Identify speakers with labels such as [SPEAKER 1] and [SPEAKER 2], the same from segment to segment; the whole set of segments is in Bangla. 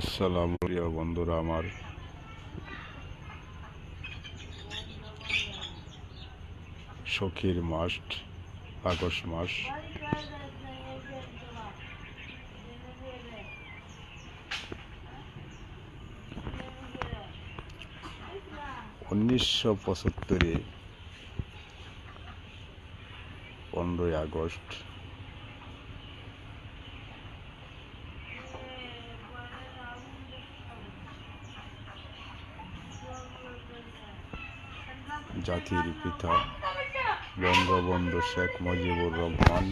[SPEAKER 1] আসসালাম প্রিয় বন্ধুরা আমার। সখীর মাস আগস্ট মাস। উনিশশো পঁচাত্তরে পনেরোই আগস্ট। জাতির পিতা বঙ্গবন্ধু শেখ মুজিবুর রহমান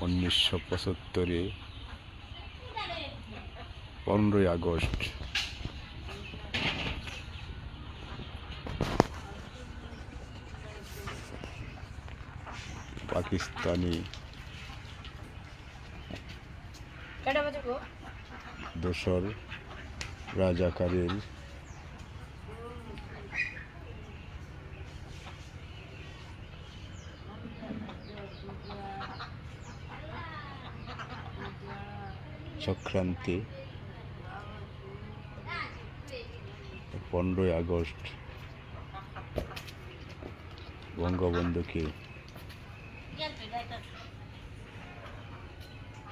[SPEAKER 1] উনিশশো পঁচাত্তরে পনেরোই আগস্ট। পাকিস্তানি দোসর রাজাকারের চক্রান্তে পনেরোই আগস্ট বঙ্গবন্ধুকে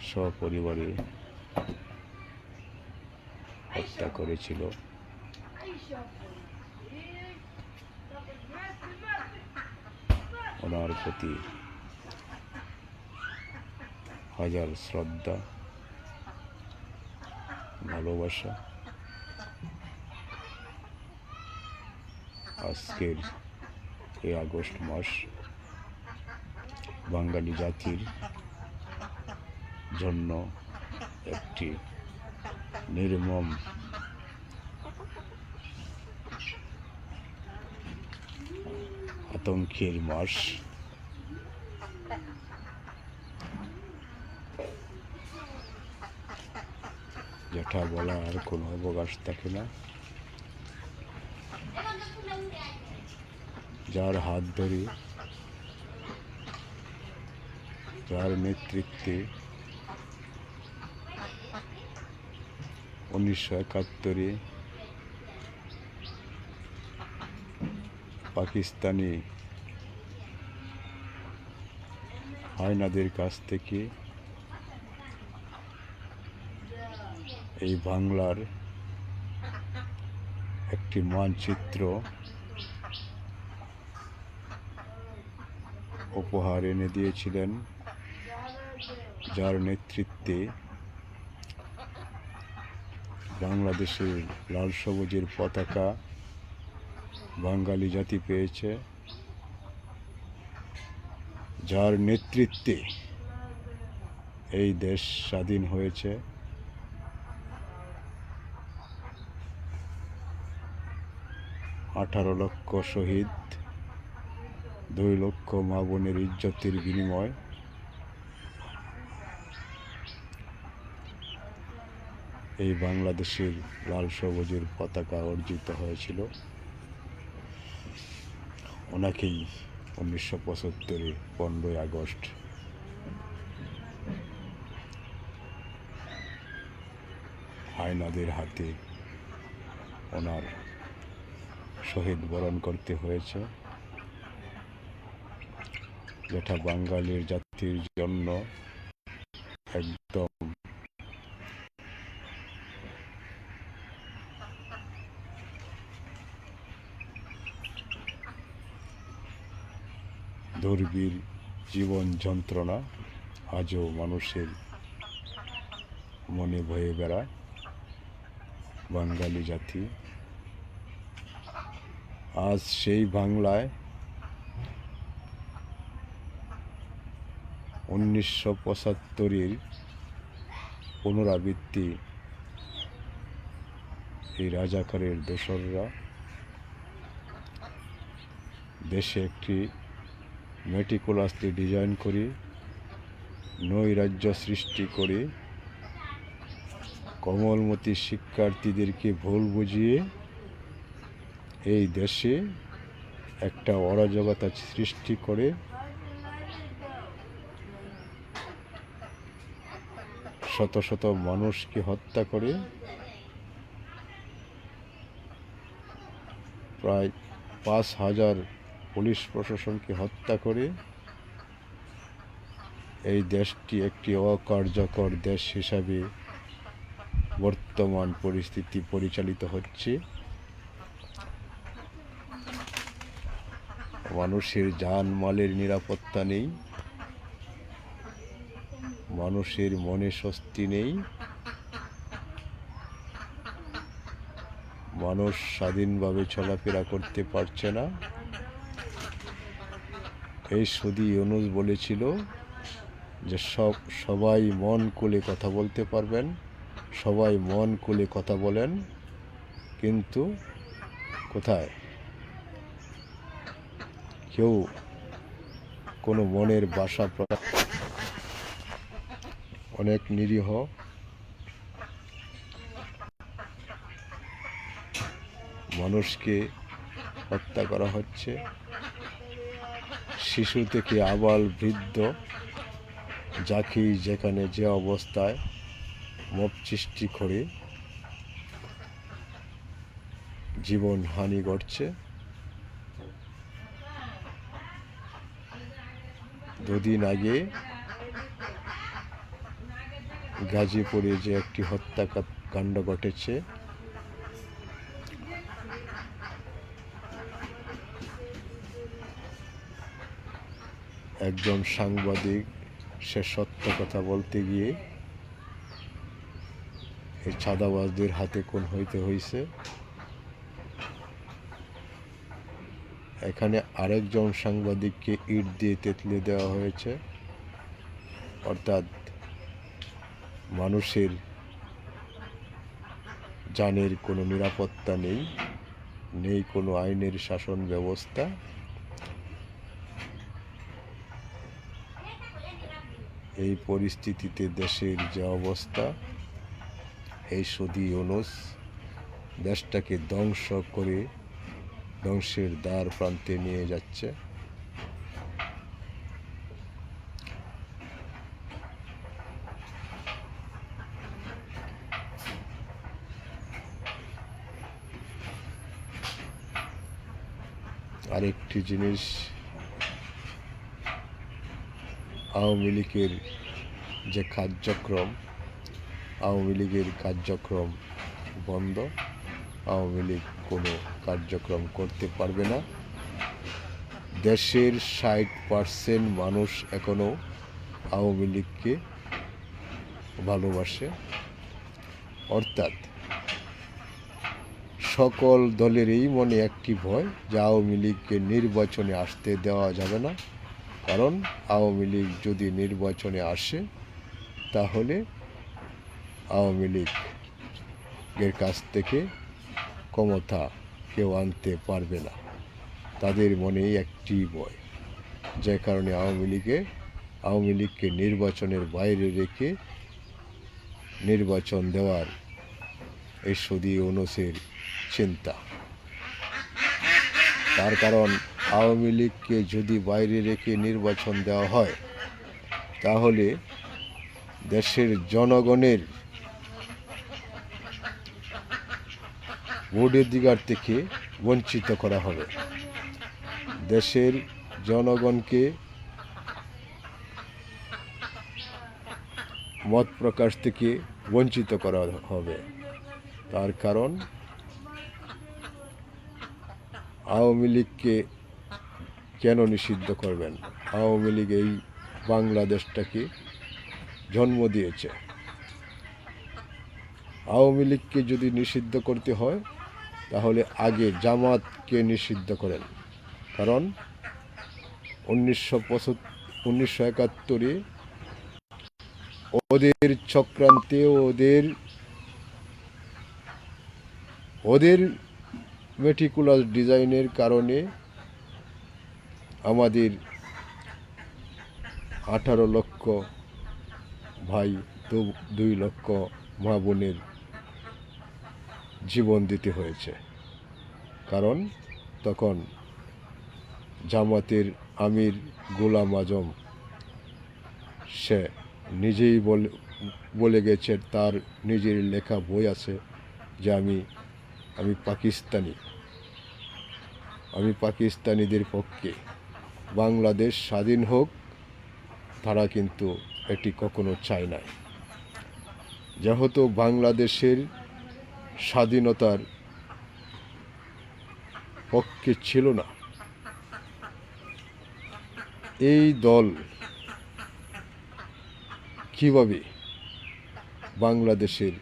[SPEAKER 1] সপরিবারে হত্যা করেছিল। ওনার প্রতি হাজার শ্রদ্ধা। ভালোবাসা। আজকের এই আগস্ট মাস বাঙালি জাতির জন্য একটি নির্মম আতঙ্কের মাস। যেটা বলা আর কোনো অবকাশ থাকে না। যার হাত ধরে, যার নেতৃত্বে উনিশশো একাত্তরে পাকিস্তানি হায়নাদের কাছ থেকে এই বাংলার একটি মানচিত্র উপহার এনে দিয়েছিলেন, যার নেতৃত্বে বাংলাদেশের লাল সবুজের পতাকা বাঙালি জাতি পেয়েছে, যার নেতৃত্বে এই দেশ স্বাধীন হয়েছে। আঠারো লক্ষ শহীদ, দুই লক্ষ মা বোনের ইজ্জতের বিনিময়। এই বাংলাদেশের লাল সবুজের পতাকা অর্জিত হয়েছিল। ওনাকেই উনিশশো পঁচাত্তরে পনেরোই আগস্ট। হায়নাদের হাতে ওনার শহীদ বরণ করতে হয়েছে। যেটা বাঙালির জাতির জন্য একদম দুর্বীর জীবন যন্ত্রণা আজও মানুষের মনে ভয়ে বেড়ায়। বাঙালি জাতি আজ সেই বাংলায় উনিশশো পঁচাত্তরের পুনরাবৃত্তি এই রাজাকারের দোসররা দেশে একটি মেটিকুলাসলি ডিজাইন করে, নৈরাজ্য সৃষ্টি করে, কমলমতি শিক্ষার্থীদেরকে ভুল বুঝিয়ে এই দেশে একটা অরাজকতা সৃষ্টি করে শত শত মানুষকে হত্যা করে প্রায় পাঁচ হাজার পুলিশ প্রশাসনকে হত্যা করে এই দেশটি একটি অকার্যকর দেশ হিসাবে বর্তমান পরিস্থিতি পরিচালিত হচ্ছে। মানুষের জানমালের নিরাপত্তা নেই। মানুষের মনে স্বস্তি নেই। মানুষ স্বাধীনভাবে চলাফেরা করতে পারছে না। এই সুদি ইউনুস বলেছিল যে, সব, সবাই মন খুলে কথা বলতে পারবেন, সবাই মন খুলে কথা বলেন, কিন্তু কোথায়? কেউ কোনো মনের বাসা প্রকাশ অনেক নিরীহ। মানুষকে হত্যা করা হচ্ছে। শিশু থেকে আবাল বৃদ্ধ যাকে যেখানে যে অবস্থায় মপ সৃষ্টি করে জীবন হানি ঘটছে। দুদিন আগে গাজীপুরে যে একটি হত্যাকাণ্ড ঘটেছে, একজন সাংবাদিক সে সত্য কথা বলতে গিয়ে এই ছাদাবাজদের হাতে কোন হইতে হয়েছে এখানে আরেকজন সাংবাদিককে ইট দিয়ে তেতলে দেওয়া হয়েছে। অর্থাৎ মানুষের জানের কোনো নিরাপত্তা নেই নেই কোনো আইনের শাসন ব্যবস্থা। এই পরিস্থিতিতে দেশের যে অবস্থা, এই সদি অনুস দেশটাকে ধ্বংস করে ধ্বংসের দ্বার প্রান্তে নিয়ে যাচ্ছে। আরেকটি জিনিস, আওয়ামী লীগের যে কার্যক্রম, আওয়ামী লীগের কার্যক্রম বন্ধ, আওয়ামী লীগ কোনো কার্যক্রম করতে পারবে না। দেশের ষাট পার্সেন্ট মানুষ এখনও আওয়ামী লীগকে ভালোবাসে। অর্থাৎ সকল দলের এই মনে একটি ভয় যে আওয়ামী লীগকে নির্বাচনে আসতে দেওয়া যাবে না। কারণ আওয়ামী লীগ যদি নির্বাচনে আসে, তাহলে আওয়ামী লীগের কাছ থেকে ক্ষমতা কেউ আনতে পারবে না। তাদের মনেই একটি বয় যে কারণে আওয়ামী লীগে, আওয়ামী লীগকে নির্বাচনের বাইরে রেখে নির্বাচন দেওয়ার এই সদি অনুসের চিন্তা। তার কারণ, আওয়ামী লীগকে যদি বাইরে রেখে নির্বাচন দেওয়া হয়, তাহলে দেশের জনগণের ভোটাধিকার থেকে বঞ্চিত করা হবে। দেশের জনগণকে মত প্রকাশ থেকে বঞ্চিত করা হবে। তার কারণ, আওয়ামী লীগকে কেন নিষিদ্ধ করবেন? আওয়ামী লীগ এই বাংলাদেশটাকে জন্ম দিয়েছে। আওয়ামী লীগকে যদি নিষিদ্ধ করতে হয় তাহলে আগে জামাতকে নিষিদ্ধ করেন। কারণ উনিশশো উনিশশো একাত্তরে ওদের চক্রান্তে ওদের ওদের মেটিকুলার ডিজাইনের কারণে আমাদের আঠারো লক্ষ ভাই দুই লক্ষ মা বোনের জীবন দিতে হয়েছে। কারণ তখন জামাতের আমির গোলাম আজম, সে নিজেই বলে গেছে, তার নিজের লেখা বই আছে যে আমি আমি পাকিস্তানি। আমি পাকিস্তানিদের পক্ষে। বাংলাদেশ স্বাধীন হোক, তারা কিন্তু এটি কখনো চায় নাই। যেহেতু বাংলাদেশের স্বাধীনতার পক্ষে ছিল না। এই দল কীভাবে বাংলাদেশের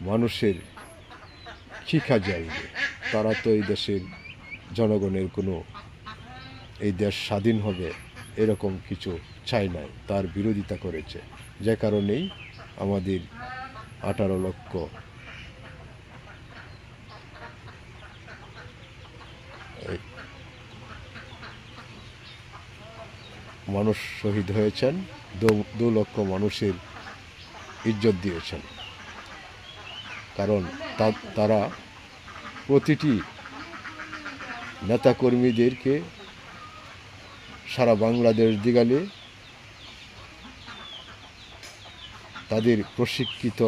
[SPEAKER 1] মানুষের শিখা যাইবে তারা তো এই দেশের জনগণের কোনো, এই দেশ স্বাধীন হবে এরকম কিছু চাই নাই, তার বিরোধিতা করেছে। যে কারণেই আমাদের আঠারো লক্ষ। মানুষ শহীদ হয়েছেন, দু- লক্ষ মানুষের ইজ্জত দিয়েছেন। কারণ তারা প্রতিটি নেতাকর্মীদেরকে সারা বাংলাদেশ দিগালে তাদের প্রশিক্ষিত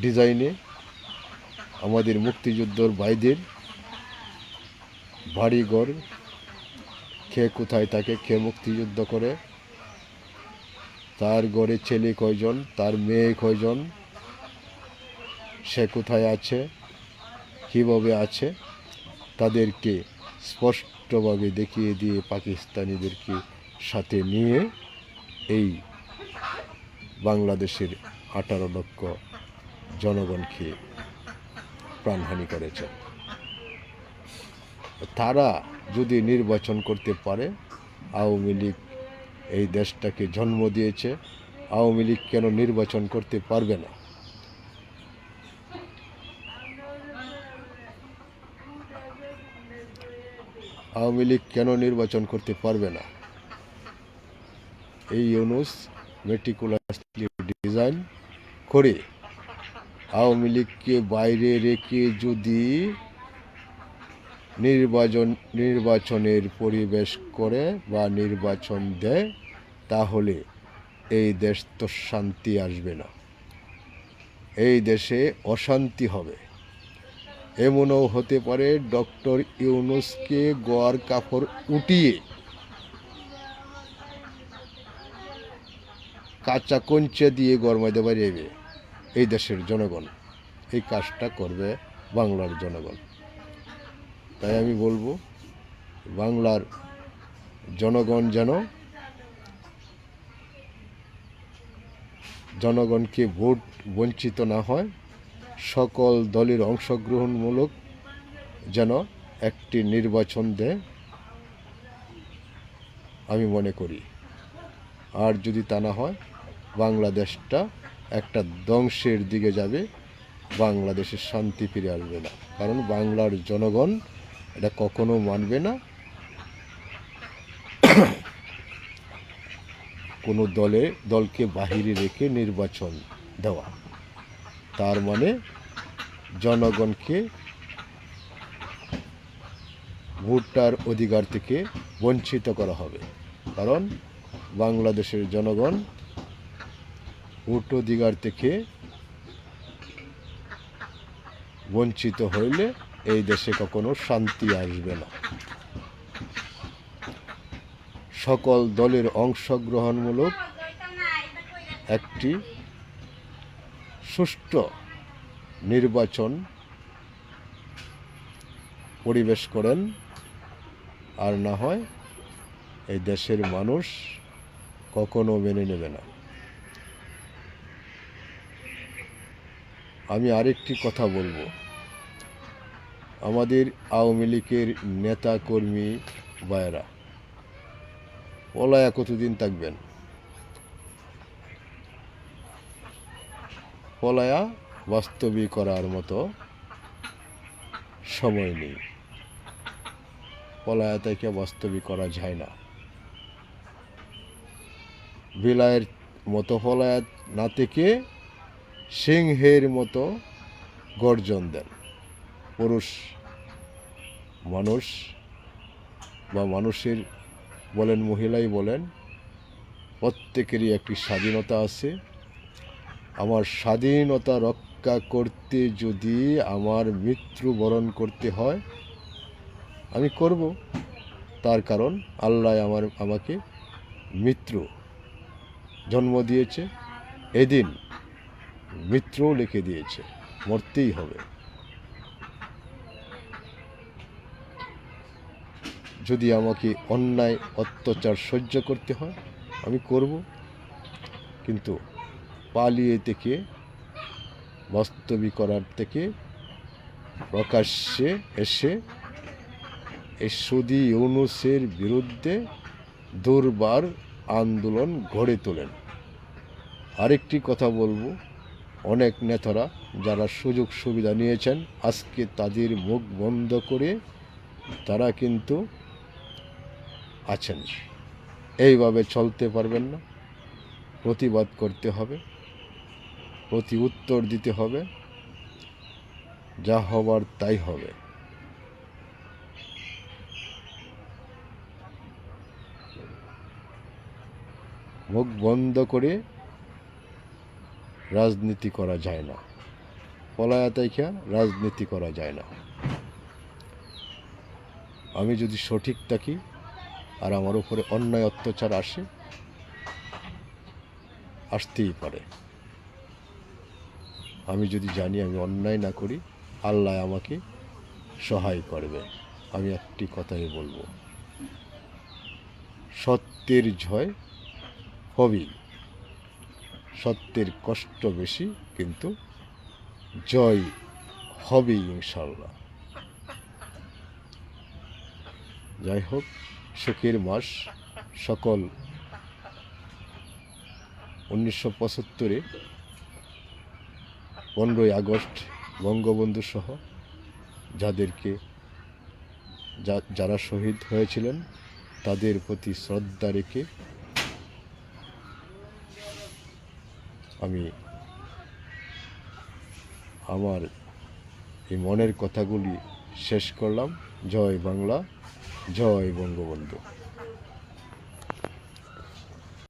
[SPEAKER 1] ডিজাইনে আমাদের মুক্তিযুদ্ধর ভাইদের বাড়িঘর খেয়ে কোথায় থাকে খেয়ে মুক্তিযুদ্ধ করে, তার ঘরে ছেলে কয়জন, তার মেয়ে কয়জন, সে কোথায় আছে, কীভাবে আছে, তাদেরকে স্পষ্টভাবে দেখিয়ে দিয়ে পাকিস্তানিদেরকে সাথে নিয়ে এই বাংলাদেশের আঠারো লক্ষ জনগণকে প্রাণহানি করেছে। তারা যদি নির্বাচন করতে পারে, আওয়ামী লীগ এই দেশটাকে জন্ম দিয়েছে, আওয়ামী লীগ কেন নির্বাচন করতে পারবে না? আওয়ামী লীগ কেন নির্বাচন করতে পারবে না? এই ইউনুস মেটিকুলাসলি ডিজাইন করে আওয়ামী লীগকে বাইরে রেখে যদি নির্বাচন নির্বাচনের পরিবেশ করে বা নির্বাচন দেয়, তাহলে এই দেশ তো শান্তি আসবে না। এই দেশে অশান্তি হবে। এমনও হতে পারে ডক্টর ইউনুসকে গোয়ার কাপড় উঠিয়ে কাঁচা কঞ্চে দিয়ে গরমাইতে পারে এই দেশের জনগণ, এই কাজটা করবে বাংলার জনগণ। তাই আমি বলব, বাংলার জনগণ যেন জনগণকে ভোট বঞ্চিত না হয়, সকল দলের অংশগ্রহণমূলক যেন একটি নির্বাচন দেয়, আমি মনে করি। আর যদি তা না হয় বাংলাদেশটা একটা ধ্বংসের দিকে যাবে, বাংলাদেশে শান্তি ফিরে আসবে না। কারণ বাংলার জনগণ এটা কখনো মানবে না। কোনো দলে, দলকে বাহিরে রেখে নির্বাচন দেওয়া। তার মানে জনগণকে ভোটার অধিকার থেকে বঞ্চিত করা হবে। কারণ বাংলাদেশের জনগণ ভোট অধিকার থেকে বঞ্চিত হইলে এই দেশে কখনো শান্তি আসবে না। সকল দলের অংশগ্রহণমূলক একটি সুষ্ঠু নির্বাচন পরিবেশ করেন, আর না হয় এই দেশের মানুষ কখনো মেনে নেবে না। আমি আরেকটি কথা বলব। আমাদের আওয়ামী লীগের নেতা কর্মী বায়রা পলায়া কতদিন থাকবেন? পলায়া বাস্তবিক করার মতো সময় নেই। পলায়া থেকে বাস্তবিক করা যায় না। বিলায়ের মতো পলায়া না থেকে সিংহের মতো গর্জন দেন। পুরুষ মানুষ বা মানুষের বলেন, মহিলাই বলেন, প্রত্যেকেরই একটি স্বাধীনতা আছে। আমার স্বাধীনতা রক্ষা করতে যদি আমার মৃত্যুবরণ করতে হয়, আমি করব। তার কারণ, আল্লাহ আমার, আমাকে মৃত্যু জন্ম দিয়েছে। এদিন মৃত্যুও লিখে দিয়েছে। মরতেই হবে। যদি আমাকে অন্যায়, অত্যাচার সহ্য করতে হয়, আমি করব। কিন্তু পালিয়ে থেকে বাস্তবিক করার থেকে প্রকাশ্যে এসে এই সুদি ইউনুসের বিরুদ্ধে দুর্বার আন্দোলন গড়ে তোলেন। আরেকটি কথা বলব। অনেক নেতারা যারা সুযোগ সুবিধা নিয়েছেন, আজকে তাদের মুখ বন্ধ করে তারা কিন্তু আছেন। এইভাবে চলতে পারবেন না। প্রতিবাদ করতে হবে, প্রতি উত্তর দিতে হবে, যা হবার তাই হবে। মুখ বন্ধ করে রাজনীতি করা যায় না। পলায়াতাইখা রাজনীতি করা যায় না। আমি যদি সঠিক থাকি আর আমার উপরে অন্যায় অত্যাচার আসে, আসতেই পারে। আমি যদি জানি আমি অন্যায় না করি, আল্লাহ আমাকে সহায় করবে। আমি একটি কথাই বলব। সত্যের জয় হবেই। সত্যের কষ্ট বেশি, কিন্তু জয় হবে ইনশাল্লাহ যাই হোক, সুখের মাস সকল। উনিশশো পঁচাত্তরে পনেরোই আগস্ট বঙ্গবন্ধু সহ যাদেরকে যারা শহীদ হয়েছিলেন, তাদের প্রতি শ্রদ্ধা রেখে আমি আমার এই মনের কথাগুলি শেষ করলাম। জয় বাংলা জয় বঙ্গবন্ধু।